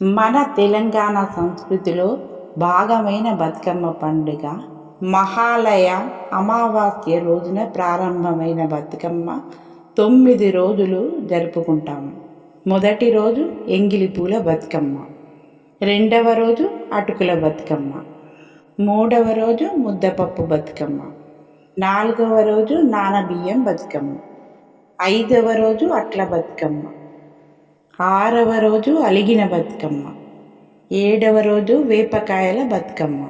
మన తెలంగాణ సంస్కృతిలో భాగమైన బతుకమ్మ పండుగ మహాలయ అమావాస్య రోజున ప్రారంభమైన బతుకమ్మ తొమ్మిది రోజులు జరుపుకుంటాము మొదటి రోజు ఎంగిలి పూల బతుకమ్మ రెండవ రోజు అటుకుల బతుకమ్మ మూడవ రోజు ముద్దపప్పు బతుకమ్మ నాలుగవ రోజు నానబియ్యం బతుకమ్మ ఐదవ రోజు అట్ల బతుకమ్మ. ఆరవ రోజు అలిగిన బతుకమ్మ. ఏడవ రోజు వేపకాయల బతుకమ్మ.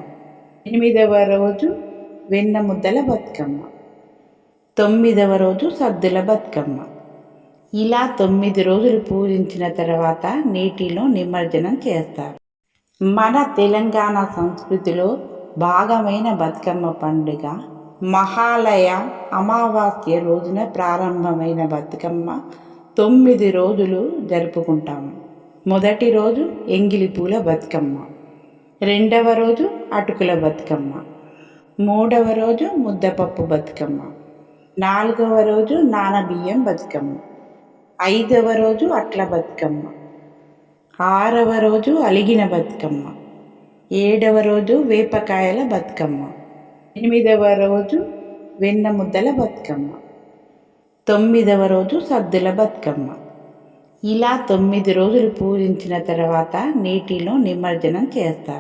ఎనిమిదవ రోజు వెన్న ముద్దల బతుకమ్మ. తొమ్మిదవ రోజు సద్దుల బతుకమ్మ. ఇలా తొమ్మిది రోజులు పూజించిన తర్వాత నీటిలో నిమజ్జనం చేస్తారు. మన తెలంగాణ సంస్కృతిలో భాగమైన బతుకమ్మ పండుగ మహాలయ అమావాస్య రోజున ప్రారంభమైన బతుకమ్మ. తొమ్మిది రోజులు జరుపుకుంటాము. మొదటి రోజు ఎంగిలి పూల బతుకమ్మ. రెండవ రోజు అటుకుల బతుకమ్మ. మూడవ రోజు ముద్దపప్పు బతుకమ్మ. నాలుగవ రోజు నానబియ్యం బతుకమ్మ. ఐదవ రోజు అట్ల బతుకమ్మ. ఆరవ రోజు అలిగిన బతుకమ్మ. ఏడవ రోజు వేపకాయల బతుకమ్మ. ఎనిమిదవ రోజు వెన్న ముద్దల బతుకమ్మ. తొమ్మిదవ రోజు సద్దుల బతుకమ్మ. ఇలా తొమ్మిది రోజులు పూజించిన తర్వాత నీటిలో నిమజ్జనం చేస్తారు.